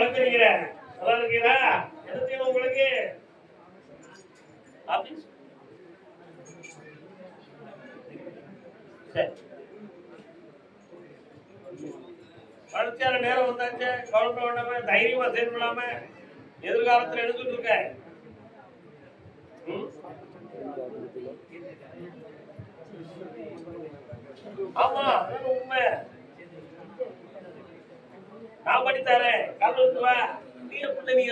வளர்க்குறீங்க நல்லா இருக்கீங்களா உங்களுக்கு? சரி. வளர்ச்சியான நேரம் வந்தாச்சு. கவலைப்பட வேண்டாம தைரியமா செயல்படாம எதிர்காலத்துல எடுத்துட்டு இருக்க. ஆமா உண்மை. நான் பண்ணி தரேன். கலந்து வா. நீ எப்படி நீ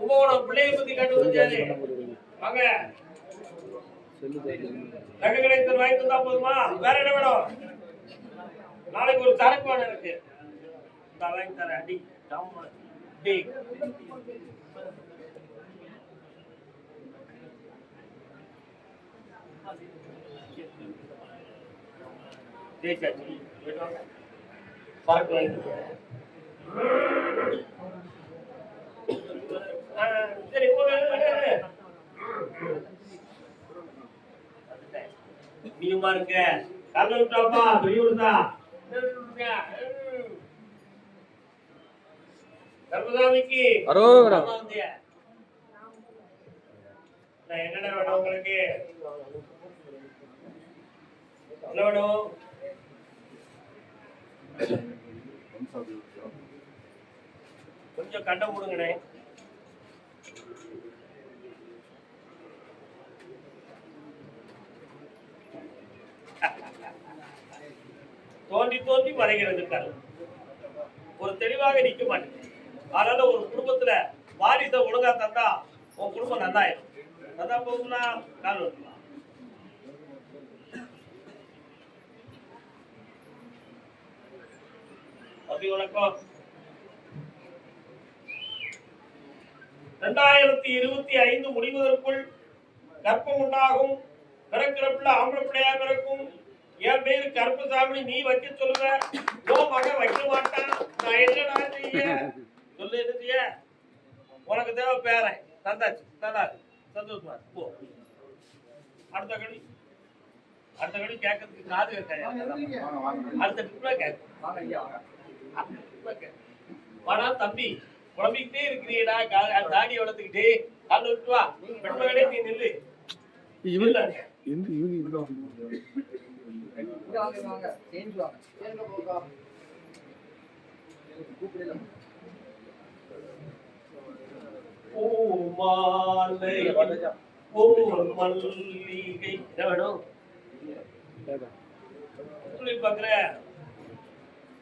உங்களோட பிள்ளைய பத்தி கேட்டு வந்தாரு வாங்க. நகை கிடைத்தல் வாங்கி தந்தா போதுமா? வேற என்ன வேணும்? நாளைக்கு ஒரு சரக்கு வேணும் இருக்கு. நான் வாங்கி தரேன். அடி. சரி நீயுமா இருக்க கல்ல விட்டாப்பா என்னடா வேணும் உங்களுக்கு? என்ன வேணும். கொஞ்சம் கண்ட விடுங்கண்ணே தோண்டி தோண்டி மறைகிறது கல். ஒரு தெளிவாக நிக்க மாட்டேங்குது. அதனால ஒரு குடும்பத்துல வாரிசை ஒழுங்கா தந்தா உன் குடும்பம் நல்லாயிரும். நல்லா போகும்னா கால் அப்படி வணக்கம் ரெண்டாயிரத்தி இருபத்தி ஐந்து முடிவதற்குள் கர்ப்பம் உண்டாகும். பிறக்கிற பிள்ளை ஆம்பளை பிள்ளையா பிறக்கும். என் பேரு கருப்பசாமி நீ வைக்க சொல்லுவ ஓ மகன் வைக்க மாட்டான். நான் என்னடா செய்ய? சொல்லு என்ன செய்ய? உனக்கு தேவை பேரன் தந்தாச்சு தந்தாச்சு. சந்தோஷமா. போ. அடுத்த கடி. அடுத்த கடி கேட்கறதுக்கு காது கேட்காது. அடுத்த ட்ரிப்ல கேட்கும் வாடா தம்பி குழம்பிக்கிட்டே இருக்கிறீடா கா- தாடி வளர்த்துக்கிட்டு கால் விட்டு வா. பெண்மகளே நீ நில்லு. வாங்க. பூமாலை ஓர் மல்லிகை என்ன வேணும்? சொல்லி பாக்குற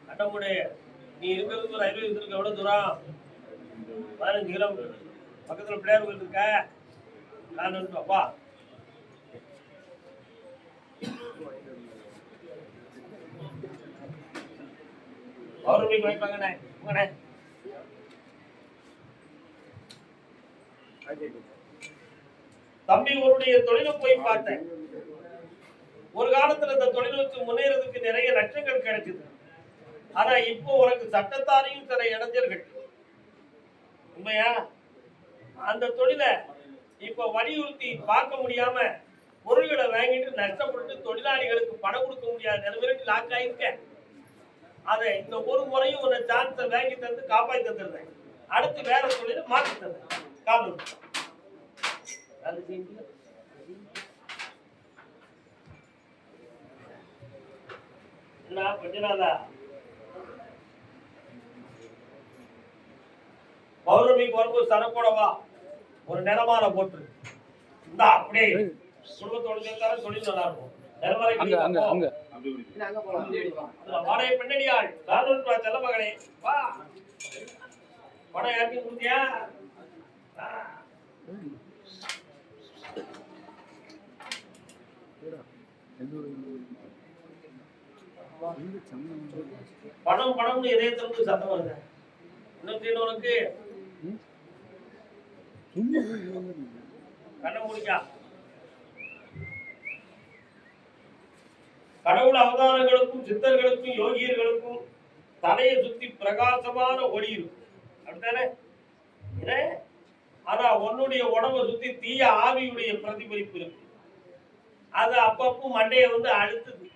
அட்டமுடே நீ இருக்கிறது ஒரு ஐநூறு இருக்கு எவ்வளவு தூரம்? பதினஞ்சு கிலோமீட்டர் பக்கத்துல பிள்ளையார் கோயில் இருக்க? நான் வந்து அப்பா பௌர்ணமிக்கு வைப்பாங்கண்ணே உங்கண்ணே தம்பி உன்னுடைய தொழிலை போய் பார்த்தேன். ஒரு காலத்துல இந்த தொழிலுக்கு முன்னேறதுக்கு நிறைய லட்சங்கள் கிடைச்சது. ஆனா இப்போ உனக்கு சட்டத்தாரையும் சில இடைஞ்சல்கள். உண்மையா? அந்த தொழிலை இப்ப வலியுறுத்தி பார்க்க முடியாம பொருள்களை வாங்கிட்டு நஷ்டப்பட்டு தொழிலாளிகளுக்கு பணம் கொடுக்க முடியாத நிலைமையில லாக் ஆயிருக்க. அதை இந்த ஒரு முறையும் உன்னை சான்ஸை வாங்கி தந்து காப்பாற்றி தந்துடுறேன். அடுத்து வேற தொழிலை மாற்றி தந்தேன். காதல் அது என்ன பஞ்சநாதா? பௌர்ணமிக்கு வரும்போது சரப்போட வா ஒரு நிலமால போட்டு இந்தா அப்படியே குடும்பத்தோட சேர்த்தாலும் தொழில் நல்லா இருக்கும். வாடகை பெண்ணடியாள். செல்ல வா. பணம் யாருக்கும் கொடுத்தியா? ஆ. பணம் பணம்னு இதயத்திலிருந்து சத்தம் வருது. கண்ணை முடிக்கா கடவுள் அவதாரங்களுக்கும் சித்தர்களுக்கும் யோகியர்களுக்கும் தலையை சுத்தி பிரகாசமான ஒளி இருக்கும். அப்படித்தானே? ஆனா உன்னுடைய உடம்ப சுத்தி தீய ஆவியுடைய பிரதிபலிப்பு இருக்கு. அது அப்பப்போ மண்டையை வந்து அழுத்துது.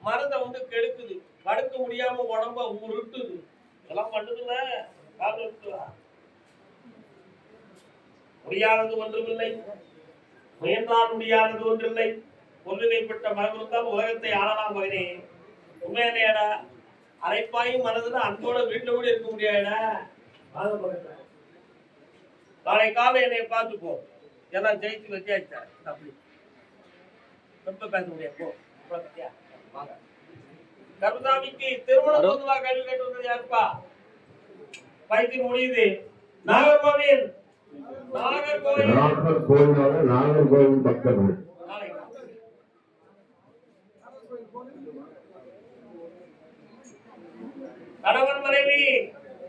மரத்தை வந்து கெடுக்குது. முடியாம உடம்ப உருட்டுது. இதெல்லாம் பண்ணுதுல கால் முடியாதது ஒன்றுமில்லை. முயன்றால் முடியாதது ஒன்றில்லை. ஒன்றிணைப்பட்ட மனம் இருந்தால் உலகத்தை ஆளலாம் மகனே உண்மையிலேடா அரைப்பாயும் மனதுல அன்போட வீட்டுல கூட இருக்க மகனே. நாளை காலை என்னை பார்த்து போ எல்லாம் ஜெயிச்சு வச்சாச்சா அப்படி. ரொம்ப பேச முடியாது. போ பத்தியா? வாங்க. கருதாமிக்கு திருமண பொதுவா கல்வி கேட்டு வந்தது யாருப்பா? வயது முடியுது. நாகர்கோவில். நாகர்கோவில் நாகர்கோவிலோட நாகர்கோவில் பக்தர்கள். கணவன் மனைவி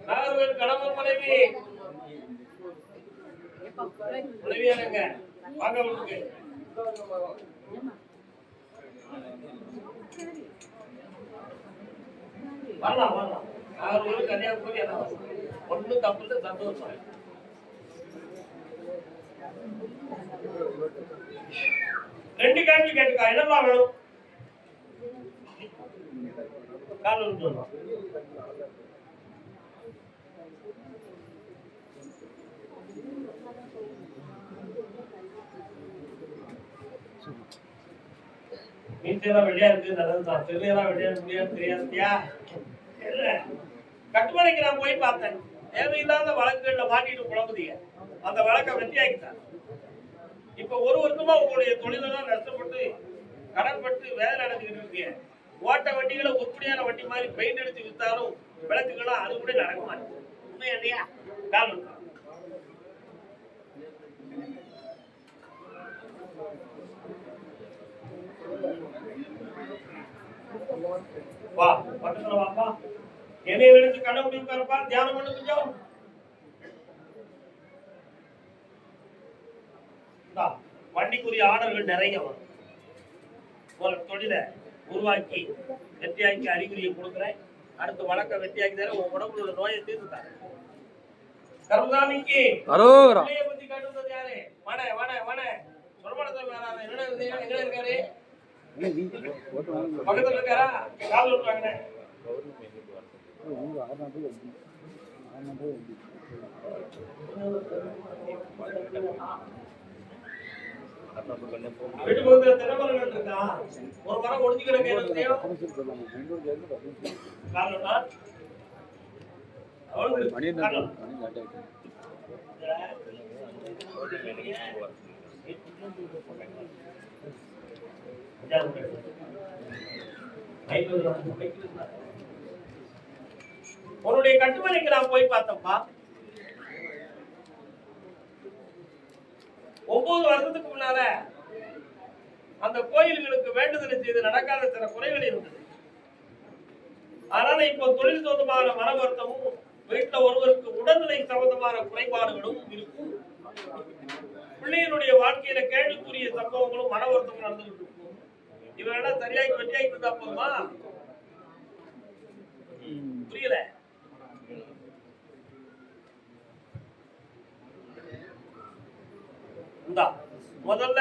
நாகர்கோவில் கணவன் மனைவி. மனைவியானுங்க வாங்க வீட்டுக்கு வரலாம் வரலாம். நாகர்கோவில் கன்னியாகுமரி எல்லாம் ஒன்றும் தப்பு சந்தோஷம். ரெண்டு கேள்வி கேட்டுக்கா என்னெல்லாம் வேணும்? கால் வந்து இருக்கு நல்லதுதான் திருநீரெல்லாம் வெள்ளையா முடியாது தெரியாதுயா? கட்டுமனைக்கு நான் போய் பார்த்தேன். தேவையில்லாத வழக்குகள்ல மாட்டிட்டு குழம்புதீங்க. அந்த வழக்கை வெற்றியாக்கிட்டான் இப்ப ஒரு வருஷமா உங்களுடைய தொழிலெல்லாம் நஷ்டப்பட்டு கடன்பட்டு வேலை நடந்துக்கிட்டு இருக்கீங்க. ஓட்ட வண்டிகளை உருப்படியான வண்டி மாதிரி பெயிண்ட் அடிச்சு வித்தாலும் விளக்குகளும் அது கூட நடக்க மாட்டேங்குது. உண்மை இல்லையா? காலம் வா பக்கத்துல வாப்பா என்னைய நினைச்சு கண்ண முடிவு உட்காருப்பா தியானம் பண்ணு கொஞ்சம் வண்டிக்குரிய ஆர்டர்கள் நிறைய வரும். ஒரு தொழிலை உருவாக்கி வெற்றியாக்கி அறிகுறியை கொடுக்குறேன். அடுத்து வழக்க வெற்றியாக்கி தரேன். உன் உடம்புல உள்ள நோயை தீர்த்து தரேன். பிள்ளைய பத்தி காட்டுறது யாரு? வட வட வட சொல்மணத்தை வேற என்ன எங்க இருக்காரு? பக்கத்துல இருக்காரா? கால் விட்டுறாங்க வீட்டு பக்கத்துல தினமரங்கள் இருக்கா ஒரு மரம் ஒடிஞ்சு கிடக்கு என்ன தெரியும் கால் விட்டா அவளுக்கு கால் விட்டா. உன்னுடைய கட்டுமனைக்கு நான் போய் பார்த்தப்பா ஒன்பது வருஷத்துக்கு முன்னால அந்த கோயில்களுக்கு வேண்டுதலை செய்து நடக்காத சில குறைகள் இருந்தது. அதனால இப்போ தொழில் சொந்தமான மன வருத்தமும் வீட்டுல ஒருவருக்கு உடல்நிலை சம்பந்தமான குறைபாடுகளும் இருக்கும். பிள்ளையினுடைய வாழ்க்கையில கேள்விக்குரிய சம்பவங்களும் மன வருத்தமும் நடந்துகிட்டு இருக்கும். இவரெல்லாம் சரியாகி வெற்றியாகி இருந்தா போதுமா? புரியல. இந்தா முதல்ல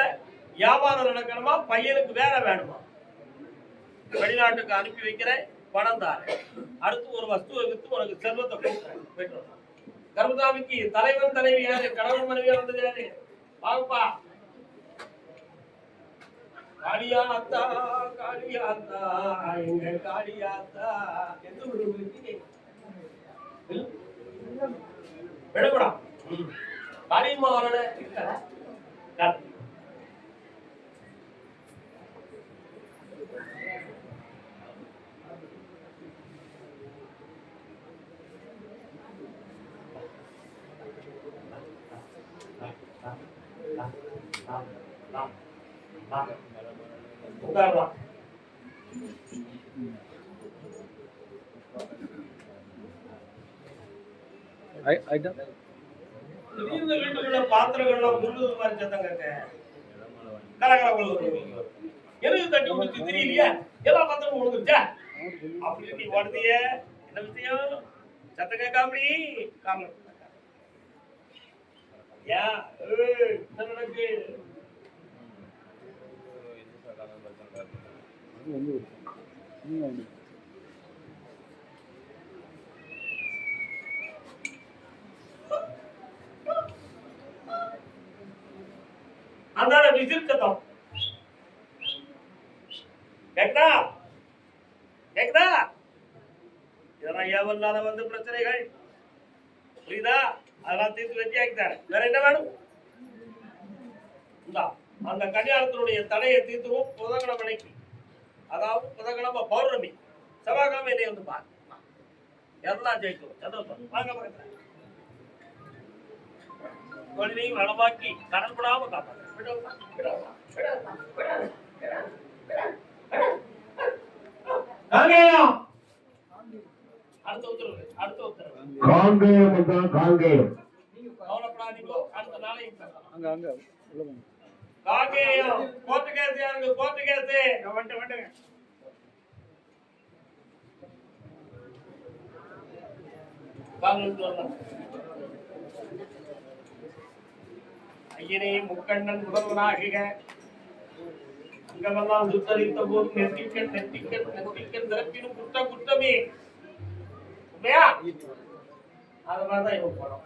வியாபாரம் நடக்கணுமா? பையனுக்கு வேலை வேணுமா? வெளிநாட்டுக்கு அனுப்பி வைக்கிறேன் பணம் தாரேன். அடுத்து ஒரு வஸ்துவை வித்து உனக்கு செல்வத்தை கொடுக்குறேன். போயிட்டு வா. தலைவன் தலைவி யாரு? கணவன் மனைவியா இருந்தது யாரு? வாங்கப்பா. காளியாத்தா காளியாத்தா எங்க காளியாத்தா. எந்த ஊரு உங்களுக்கு விடக்கூடா காளிமாறன இருக்கா உட்காரலாம் திடீர்னு வீட்டுக்குள்ள பாத்திரங்கள்லாம் முள்ளுது மாதிரி சத்தம் கேட்க. எதுக்கு தட்டி விடுச்சு தெரியலையா? எல்லா பாத்திரமும் விழுந்துருச்சா அப்படி நீ ஓடுதிய. என்ன விஷயம் சத்தம் கேட்காமடி. காம ஏன்? ஏய், என்ன அதனால விசிறுக்கட்டும் கேக்குதா? கேக்குதா? இதெல்லாம் ஏவல்லாத வந்து பிரச்சனைகள். புரியுதா? அதெல்லாம் தீர்த்து வச்சு ஆக்கிட்டாரு. வேற என்ன வேணும்? அந்த கல்யாணத்தினுடைய தடையை தீர்த்துவோம் புதன்கிழமைக்கு. அதாவது புதன்கிழமை பௌர்ணமி. செவ்வாய்க்கிழமை என்னை வந்து பாரு. எல்லாம் ஜெயிக்கும் சந்தோஷம் வாங்க பக்கத்துல தொழிலையும் வளமாக்கி கடன்படாம காப்பாற்று காங்கேயம். என்றால் காங்கேயம். அங்க அங்க உள்ள போங்க காங்கேயம் கோர்ட்டு கேஸ் யாருங்க கோர்ட்டு கேஸ் வந்துட்டு வந்துங்க இங்க வரலாம். ஐயனே முக்கண்ணன் முதல்வனாகுக. அங்கமெல்லாம் சுத்தரித்த போது நெத்திக்கண் நெத்திக்கண் நெத்திக்கண் நிரப்பினும் குத்த குத்தமே. உண்மையா? அது மாதிரிதான் இவன் படம்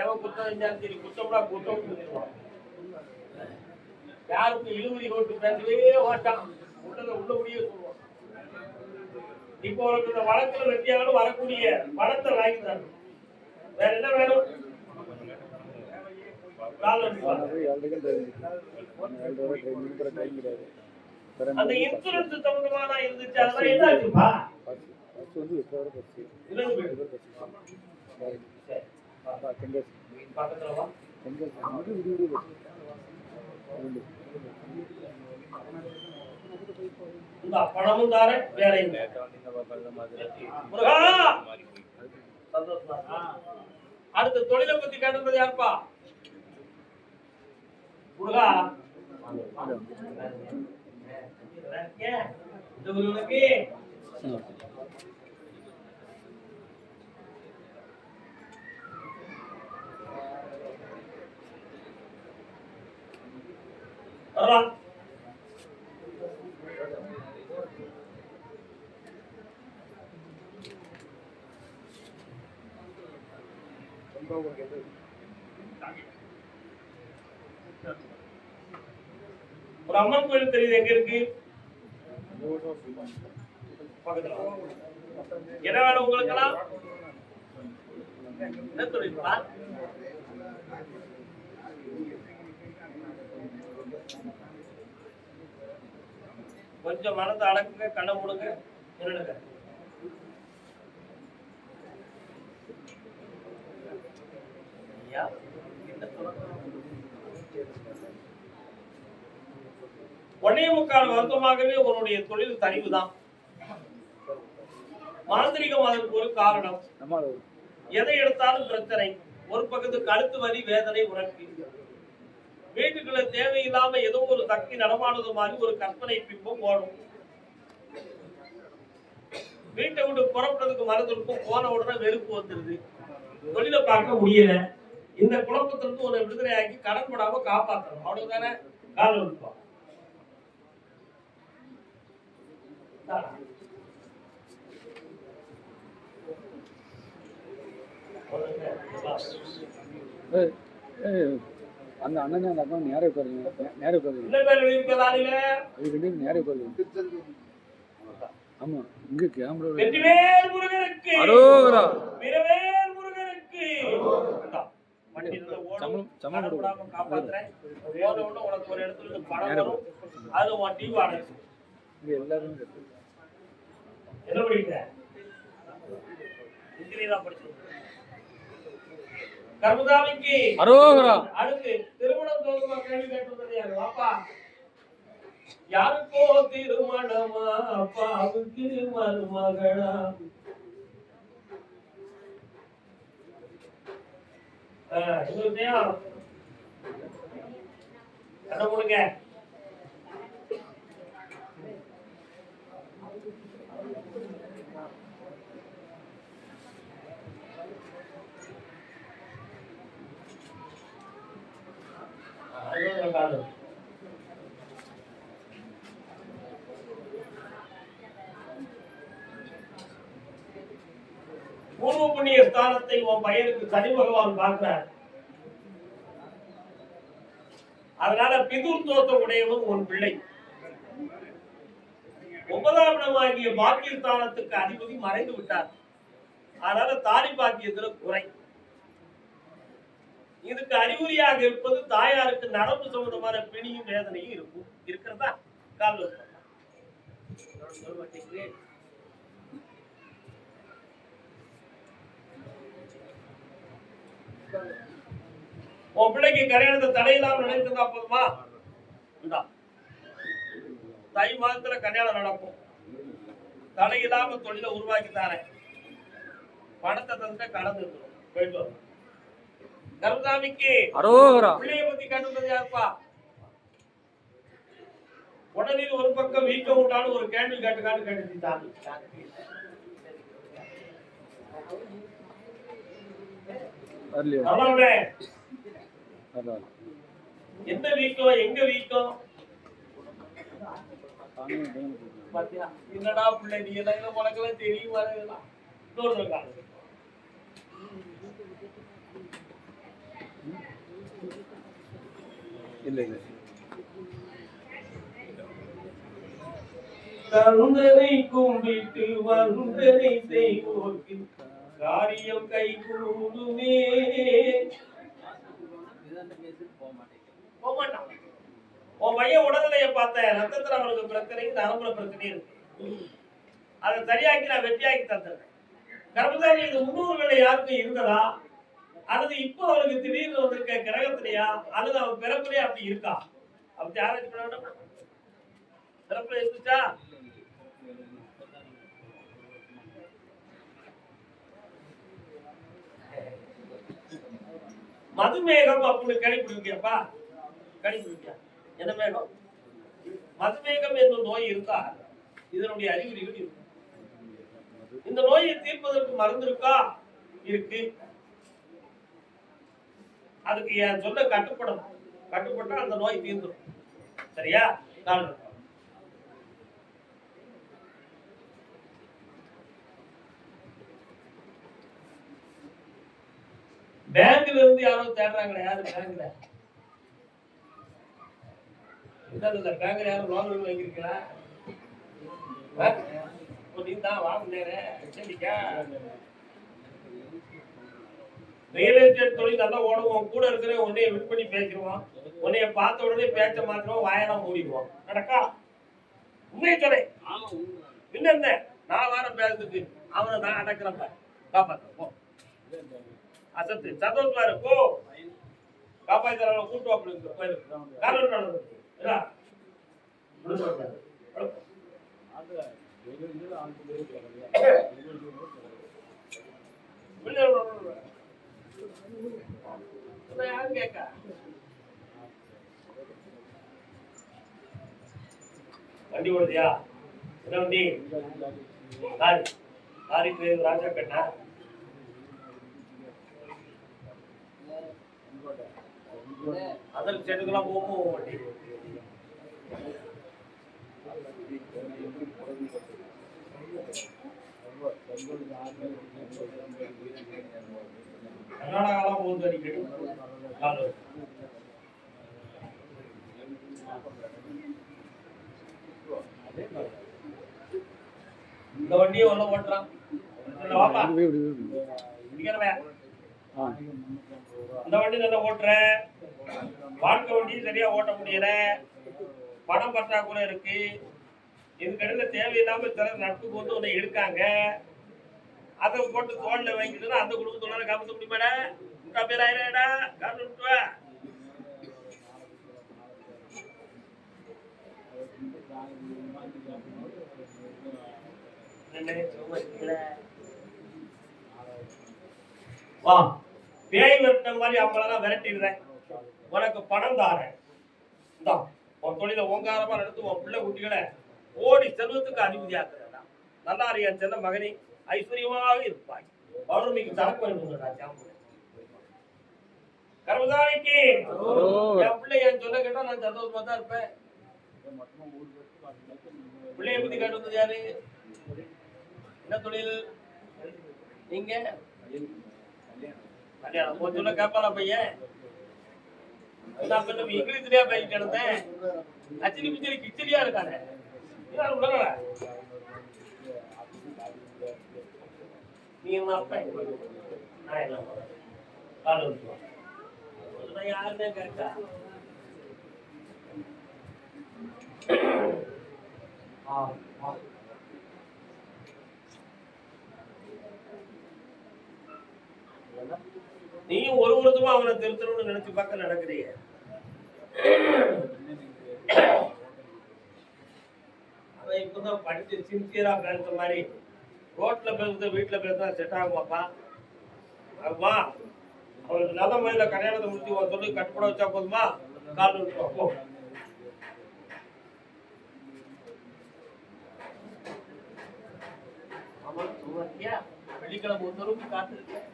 ஏவன் குத்தம் செஞ்சாலும் சரி குத்தம்டா குத்தம் சொல்லிடுவான் யாருக்கும் இழுபறி கொண்டு பேசவே ஓட்டான் உள்ளத உள்ளபடியே சொல்லுவான். இப்போ உனக்கு இந்த வழக்குல வெட்டியாலும் வரக்கூடிய பணத்தை வாங்கி தரணும். வேற என்ன வேணும் கால் வலி வா. ஆல்ரெடி ட்ரைனிங் கூட டைம் கிடையாது வேற அந்த இன்சூரன்ஸ் சம்பந்தமான இருந்துச்சு அதெல்லாம் ரெண்டு இந்த பணமும் தாரேன் வேலையும்? அடுத்த தொழிலை பத்தி கேட்டது யாருப்பா? முருகா ஏன்? இந்த ஒருவனுக்கு வரலாம் ஒரு அம்மன் கோயில் தெரியுது எங்க இருக்கு? என்ன வேணும் உங்களுக்கெல்லாம்? என்ன தொழில்ப்பா கொஞ்சம் மனதை அடக்குங்க கண்ணை முடுங்க இருடுங்க ஐயா, என்ன சொல்லணும்? ஒன்னே முக்கால் வருத்தமாகவே உன்னுடைய தொழில் தனிவுதான். மாந்திரிகம் அதற்கு ஒரு காரணம். எதை எடுத்தாலும் பிரச்சனை. ஒரு பக்கத்து கழுத்து வலி வேதனை உனக்கு. வீட்டுக்குள்ள தேவையில்லாம ஏதோ ஒரு சக்தி நடமாடுறது மாதிரி ஒரு கற்பனை பிம்பம் ஓடும். வீட்டை விட்டு புறப்படுறதுக்கு மறந்துருக்கும் போன உடனே வெறுப்பு வந்துருது. தொழில பார்க்க முடியல. இந்த குழப்பத்திலிருந்து உன்னை விடுதலையாக்கி கடன் படாம காப்பாற்றணும் அவ்வளவுதானே? காலம் இருப்போம் அந்த அண்ணன் அந்த அக்கா நேரே உட்காருங்க நேரே உட்காருங்க அது ரெண்டு பேரும் நேரே உட்காருங்க ஆமா இங்க கேமரா வெற்றிவேல் முருகனுக்கு அரோகரா. வீரவேல் முருகனுக்கு இந்தா, வண்டியில ஓடும். சம்பளம் சம்பளம் கடன் கொடுங்க விடாம காப்பாத்துறேன். உனக்கு ஒரு இடத்துல பணம் வரும். அது. இங்க எல்லாரும் இருக்கு. என்ன படிக்கிற? இன்ஜினியரா படிச்சிருக்க. கர்மதாமிக்கு அரோகரா. அடுத்து திருமணம் தோதுமா கேள்வி கேட்டிருந்தது யாரு? வாப்பா யாருக்கோ திருமணமா அப்பாவுக்கு மருமகளா கண்ணை மூடுங்க. காலம் பூர்வ புண்ணிய ஸ்தானத்தை உன் பையனுக்கு சனி பகவான் பார்க்கிறார். அதனால பிதுர் தோத்த உடையவன் உன் பிள்ளை. ஒன்பதாம் இடமாகிய பாக்கியஸ்தானத்துக்கு அதிபதி மறைந்து விட்டார். அதனால தாலி பாக்கியத்துல குறை. இதுக்கு அறிகுறியாக இருப்பது தாயாருக்கு நரம்பு சம்பந்தமான பிணியும் வேதனையும் இருக்கும். இருக்கிறதா? கால் உன் பிள்ளைக்கு கல்யாணத்தை தடையில்லாம நினைச்சிருந்தா போதுமா? தை மாதத்துல கல்யாணம் நடக்கும். தடையில்லாம தொழிலை உருவாக்கி தாரேன். பணத்தை தந்துட்டு கடந்து போயிட்டு வரும் கருசாமிக்கு அரோகரா. பிள்ளைய பத்தி கண்டுறது யாருப்பா? உடனே ஒரு பக்கம் வீக்க விட்டாலும் ஒரு கேள்வி கேட்டுக்கான்னு வரல. எந்த வீக்கம்? எங்க வீக்கம்? என்னடா பிள்ளை நீ எல்லாம் உனக்கெல்லாம் தெரியுமா? இன்னொரு இருக்காங்க இல்லை இல்லை. கருந்தனை கும்பிட்டு வந்தனை செய்வோர்க்கு காரியம் கை கூடுமே உன் பையன் உடல்நிலையை பார்த்தேன் ரத்தத்துல அவனுக்கு பிரச்சனை நரம்புல பிரச்சனை இருக்கு. அதை சரியாக்கி நான் வெற்றியாக்கி தந்துடுறேன். கர்மசாமி இது முன்னோர்கள் யாருக்கும் இருந்ததா? அல்லது இப்போ அவனுக்கு திடீர்னு வந்திருக்க கிரகத்திலையா? அல்லது அவன் பிறப்புலயே அப்படி இருக்கா? அப்படி ஆராய்ச்சி பண்ண வேண்டாம்? பிறப்புல இருந்துச்சா? மதுமேகம் அப்படின்னு கணிப்பிடிக்கியப்பா கணிப்பிடிக்கியா என்ன மேகம்? மதுமேகம் என்னும் நோய் இருக்கா? இதனுடைய அறிகுறிகள் இருக்கும் இந்த நோயை தீர்ப்பதற்கு மருந்து இருக்கா இருக்கு. அதுக்கு என் சொல்ல கட்டுப்படணும் கட்டுப்பட்டா அந்த நோய் தீர்ந்துடும் சரியா? நான் பேங்க்ல இருந்து யாரும் தேடுறாங்களே யாரு பேங்க்ல? இல்ல இல்ல பேங்க்ல யாரும் லோன் வாங்கிருக்கலாம் நீ தான் வாங்கினேன் சரிக்கா ரியல் எஸ்டேட் தொழில் நல்லா ஓடுவோம். கூட இருக்கிற உன்னைய விட் பண்ணி பேசிடுவான். உன்னைய பார்த்த உடனே பேச்ச மாத்திரம் வாயெல்லாம் மூடிடுவான். நடக்கா? உண்மையை சொல்லே. என்ன? நான் வாரம் பேசுறதுக்கு அவனை நான் அடக்கிறப்ப காப்பாத்த போ. அசத்து. சந்தோஷமா இரு போ. காப்பாத்துறவங்க கூட்டு வாப்பிடுங்க போயிருக்கு வண்டி ஓடுதியா? என்ன வண்டி? Lorry lorry driver Raja Kanna? அதில் செடுக்கெல்லாம் போகும் வண்டி. Thank you. கர்நாடகாலாம் போகுது இந்த வண்டியை ஒண்ணு ஓட்டுறான். இந்த வண்டி நல்லா ஓட்டுறேன் வாழ்க்கை வண்டியும் சரியா ஓட்ட முடியல. பணம் பற்றாக்குறை இருக்கு. இதுக்கடையில் தேவையில்லாம சிலர் நட்புக்கு வந்து உன்னை எடுக்காங்க அதை போட்டு தோல்ல வாங்கிட்டுனா அந்த குடும்பத்தோட காமிக்க முடியுமாடா? ஆயிரடா காசு விட்டுவா வா. பேய் விரட்ட மாதிரி அவங்களெல்லாம் விரட்டிடுறேன். உனக்கு பணம் தாரேன். இந்தா உன் தொழில ஓங்காரமா நடத்து உன் பிள்ளை குட்டிகளை ஓடி செல்வத்துக்கு அதிபதியாக்குறா நல்லா அறியா செல்ல மகனே ஐஸ்வர்யமாக இருப்பாய். பௌர்ணமிக்கு தரக்க வேண்டும்டா ஜாம்பு கர்மதானிக்கு என் பிள்ளை என் சொல்ல கேட்டா நான் சந்தோஷமா தான் இருப்பேன். பிள்ளைய பத்தி கேட்டு வந்தது யாரு? என்ன தொழில்? நீங்க? கல்யாணம். உன் சொல்ல கேட்பாளா பையன்? இங்கிலீஷ்லயே பேசிட்டு கிடந்தேன். அச்சலி பிச்சலி கிச்சலியா இருக்கானே. இதான் உடனே நீ என்ன அப்ப? நான் என்ன? பண்றது? கால் வச்சுக்கோ. நான் யாருன்னே கேட்டா ஆ ஆ நீயும் ஒரு ஒருத்தமா அவனை திருத்தணும்னு நினைச்சு பார்க்க நடக்கிறீங்க அவன் இப்பதான் படிச்சு சின்சியரா பேசுற மாதிரி ரோட்ல பேசுறது வீட்டுல பேசுறதா செட் ஆகுமாப்பா ஆகுமா அவனுக்கு நல்ல முறையில கல்யாணத்தை முடிச்சு ஒரு சொல்லி கட்டுப்பட வச்சா போதுமா? கால் விட்டுருவா போ. ஆமா சும்மா இருக்கியா வெள்ளிக்கிழமை ஒரு தடவை காத்திருக்கேன்.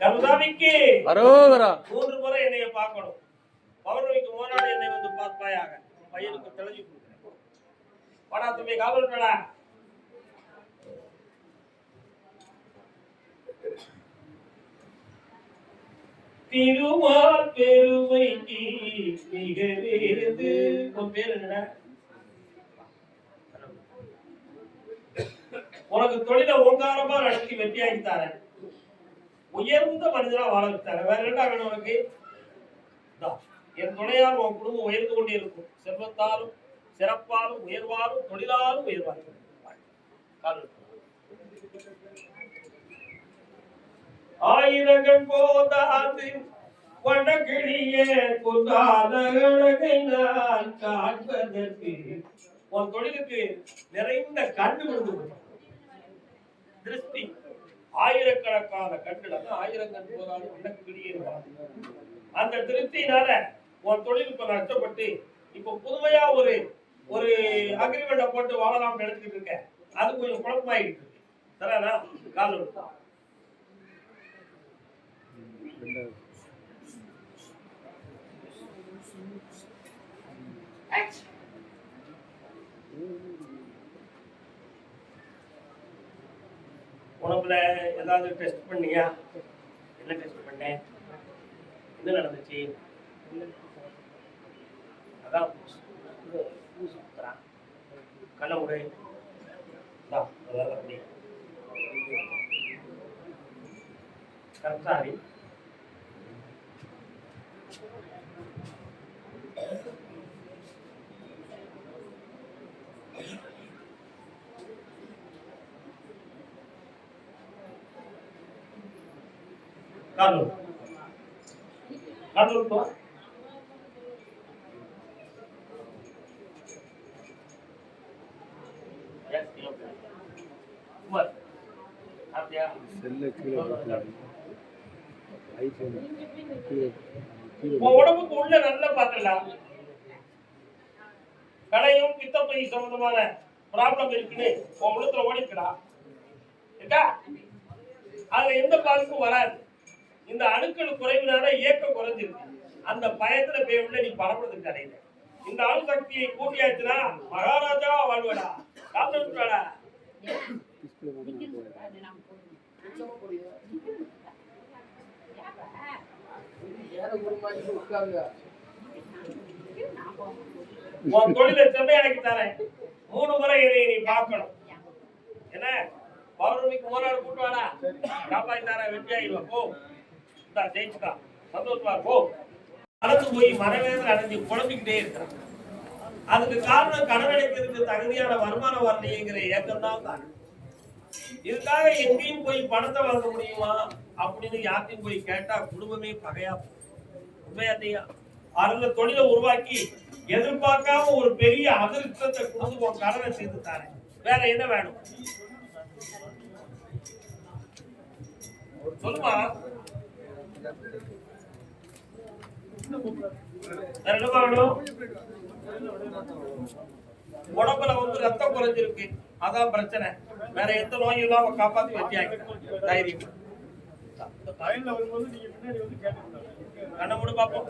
கருதாமிக்கு அரோகரா மூன்று முறை என்னைய பார்க்கணும். பௌர்ணமிக்கு முன்னாடி என்னை வந்து பார்ப்பாயாக. பையனுக்கு தெளிஞ்சு கொடுக்குறேன். வாடா தம்பி காவல் வேடா திருமால் பெருமைக்கு நிகழேது உன் பேர் என்னடா? உனக்கு தொழில ஓங்காரமா நடத்தி வெற்றியாக்கி தரேன். உயர்ந்த மனிதனா வாழ வச்சாரு வேற என்ன வேணும் உனக்கு? என் துணையால் உன் குடும்பம் உயர்ந்து கொண்டே இருக்கும். செல்வத்தாலும் சிறப்பாலும் உயர்வாலும் தொழிலாலும் உயர்வாலும் கால் வைத்து. ஆயிரங்கள் போதாது. வடகிழியே நான் காண்பதற்கு. உன் தொழிலுக்கு நிறைந்த கண்டு விழுந்து திருஷ்டி. ஆயிரக்கணக்கான கண்கள் அதான் ஆயிரம் போதாது வடக்கிழியே அந்த திருப்தியினால உன் தொழில் இப்ப நஷ்டப்பட்டு இப்ப புதுமையா ஒரு ஒரு அக்ரிமெண்ட போட்டு வாழலாம்னு நினைச்சிட்டு இருக்கேன். அது கொஞ்சம் குழப்பமாயிட்டு இருக்கு. சரியா கால் விடு. உடம்புல ஏதாவது டெஸ்ட் பண்ணியா என்ன டெஸ்ட் பண்ணேன் என்ன நடந்துச்சு அதான் ஊசி குத்துறான். கண்ணை மூடு. இந்தா, இதெல்லாம் அப்படி. கற்றாழை. கால் கால் போ செல்ல கீழே கீழே உன் உடம்புக்கு உள்ள நல்லா பார்த்துடலாம். கடையும் பித்தப்பை சம்பந்தமான ப்ராப்ளம் இருக்குன்னு உன் உள்ளத்துல ஓடிக்கிறா இருக்கா? அதுல எந்த பாதிப்பும் வராது. இந்த அணுக்கள் குறைவினால இயக்கம் குறைஞ்சிருக்கு. அந்த பயத்துல போய் உள்ள நீ பரப்புறதுக்கு கடையில இந்த அணு சக்தியை கூட்டியாச்சுன்னா மகாராஜா வாழ்வடா. குடும்பம் உட்காருங்க உன் தொழிலை செம்மையாக்கி தரேன். மூணு முறை என்னை நீ பார்க்கணும். என்ன? பௌர்ணமிக்கு ஒரு நாள் கூட்டு வாடா. காப்பாத்தி தரேன் வெற்றி ஆயிடுவா போ. இந்தா ஜெயிச்சுக்கா சந்தோஷமா இரு, நடந்து போய் மனவேதனை அடைஞ்சு குழம்பிக்கிட்டே இருக்கிறான் அதுக்கு காரணம் கடன் அடைக்கிறதுக்கு தகுதியான வருமானம் வரலையேங்கிற ஏக்கம் தான் காரணம். இதுக்காக எங்கேயும் போய் பணத்தை வாங்க முடியுமா? அப்படின்னு யார்ட்டையும் போய் கேட்டா குடும்பமே பகையா போகும். உண்மையா இல்லையா? அதுல தொழிலை உருவாக்கி எதிர்பார்க்காம ஒரு பெரிய அதிர்ஷ்டத்தை கொடுத்து உன் கடனை செய்து தரேன். வேற என்ன வேணும்? சொல்லுமா? உடம்புல வந்து ரத்தம் குறைஞ்சிருக்கு. அதான் பிரச்சனை. வேற எந்த நோயும் இல்லாம காப்பாத்தி வெட்டியாக்கி தைரியம். கண்ணை மூடு பாப்போம்.